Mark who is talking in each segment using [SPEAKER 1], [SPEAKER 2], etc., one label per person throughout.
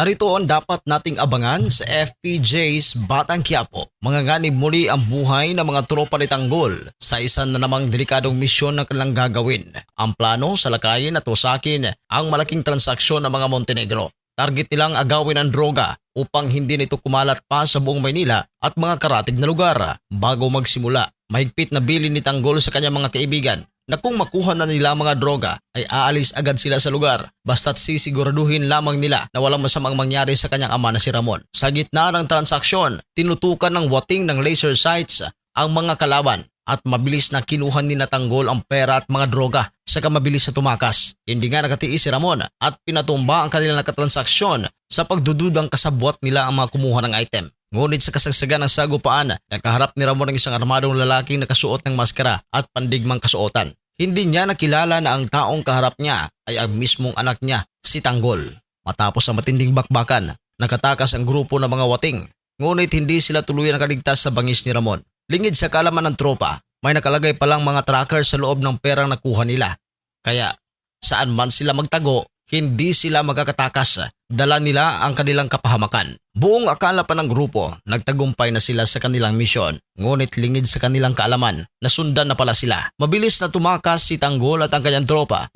[SPEAKER 1] Narito ang dapat nating abangan sa FPJ's Batang Quiapo. Manganganib muli ang buhay ng mga tropa ni Tanggol sa isa na namang delikadong misyon na kanilang gagawin. Ang plano sa lakayin at usakin ang malaking transaksyon ng mga Montenegro. Target nilang agawin ang droga upang hindi nito kumalat pa sa buong Maynila at mga karatig na lugar. Bago magsimula, mahigpit na bilin ni Tanggol sa kanyang mga kaibigan na kung makuha na nila ang mga droga ay aalis agad sila sa lugar basta't sisiguraduhin lamang nila na walang masamang mangyari sa kanyang ama na si Ramon. Sa gitna ng transaksyon, tinutukan ng wating ng laser sights ang mga kalaban at mabilis na kinuha ni Natanggol ang pera at mga droga sa mabilis sa tumakas. Hindi nga nakatiis si Ramon at pinatumba ang kanilang nakatransaksyon sa pagdududang kasabwat nila ang mga kumuha ng item. Ngunit sa kasagsagan ng sagupaan, nakaharap ni Ramon ng isang armadong lalaking nakasuot ng maskara at pandigmang kasuotan. Hindi niya nakilala na ang taong kaharap niya ay ang mismong anak niya, si Tanggol. Matapos ang matinding bakbakan, nakatakas ang grupo ng mga wating. Ngunit hindi sila tuluyan nakaligtas sa bangis ni Ramon. Lingid sa kalaman ng tropa, may nakalagay palang mga tracker sa loob ng perang nakuha nila. Kaya saan man sila magtago, hindi sila magkakatakas. Dala nila ang kanilang kapahamakan. Buong akala pa ng grupo, nagtagumpay na sila sa kanilang misyon. Ngunit lingid sa kanilang kaalaman, nasundan na pala sila. Mabilis na tumakas si Tanggol at ang kanyang tropa.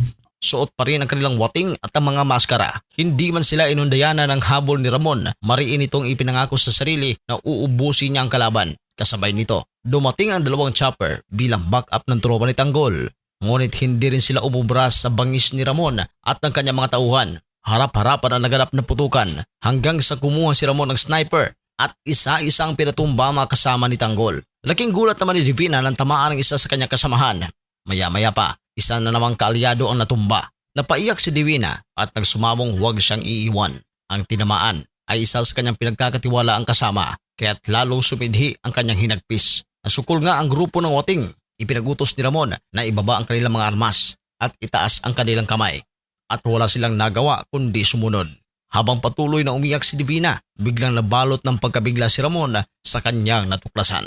[SPEAKER 1] Suot pa rin ang kanilang wating at ang mga maskara. Hindi man sila inundayanan ng habol ni Ramon. Mariin itong ipinangako sa sarili na uubusin niya ang kalaban. Kasabay nito, dumating ang dalawang chopper bilang backup ng tropa ni Tanggol. Ngunit hindi rin sila umubras sa bangis ni Ramon at ng kanyang mga tauhan. Harap-harapan ang naganap na putukan hanggang sa kumuha si Ramon ng sniper at isa-isang pinatumba mga kasama ni Tanggol. Laking gulat naman ni Divina nang tamaan ang isa sa kanyang kasamahan. Maya-maya pa, isa na namang kaalyado ang natumba. Napaiyak si Divina at nagsumamong huwag siyang iiwan. Ang tinamaan ay isa sa kanyang pinagkakatiwala ang kasama kaya't lalong sumidhi ang kanyang hinagpis. Nasukol nga ang grupo ng wating. Ipinagutos ni Ramon na ibaba ang kanilang mga armas at itaas ang kanilang kamay. At wala silang nagawa kundi sumunod. Habang patuloy na umiyak si Divina, biglang nabalot ng pagkabigla si Ramon sa kanyang natuklasan.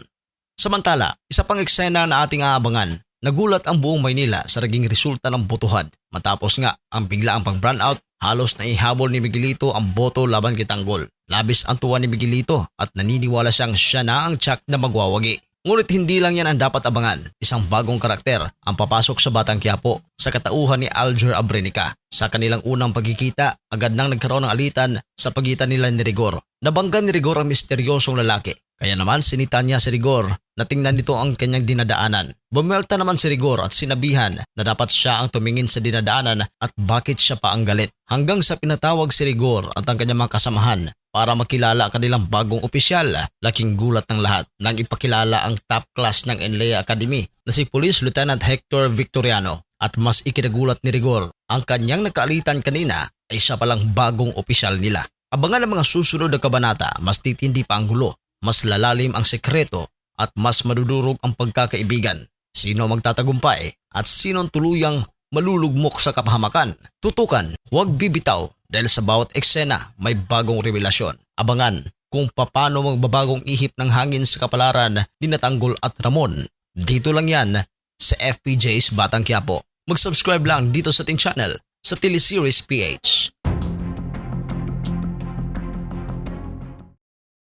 [SPEAKER 1] Samantala, isa pang eksena na ating aabangan, nagulat ang buong Maynila sa naging resulta ng botohan. Matapos nga ang biglaang pag-brownout, out, halos na ihabol ni Miguelito ang boto laban kay Tanggol. Labis ang tuwa ni Miguelito at naniniwala siyang siya na ang tsak na magwawagi. Ngunit hindi lang yan ang dapat abangan. Isang bagong karakter ang papasok sa Batang Quiapo sa katauhan ni Alger Abrenica. Sa kanilang unang pagkikita, agad nang nagkaroon ng alitan sa pagitan nila ni Rigor. Nabangga ni Rigor ang misteryosong lalaki. Kaya naman sinita niya si Rigor na tingnan nito ang kanyang dinadaanan. Bumelta naman si Rigor at sinabihan na dapat siya ang tumingin sa dinadaanan at bakit siya pa ang galit. Hanggang sa pinatawag si Rigor at ang kanyang mga kasamahan para makilala ang kanilang bagong opisyal. Laking gulat ng lahat nang ipakilala ang top class ng NLEA Academy na si Police Lieutenant Hector Victoriano. At mas ikinagulat ni Rigor, ang kanyang nakaalitan kanina ay siya palang bagong opisyal nila. Abangan ang mga susunod na kabanata, mas titindi pa ang gulo, mas lalalim ang sekreto at mas madudurog ang pagkakaibigan. Sino magtatagumpay at sinong tuluyang malulugmok sa kapahamakan. Tutukan, huwag bibitaw dahil sa bawat eksena may bagong revelasyon. Abangan kung paano magbabagong ihip ng hangin sa kapalaran ni Natanggol at Ramon. Dito lang yan sa FPJ's Batang Quiapo. Mag-subscribe lang dito sa ating channel sa Teleseries PH.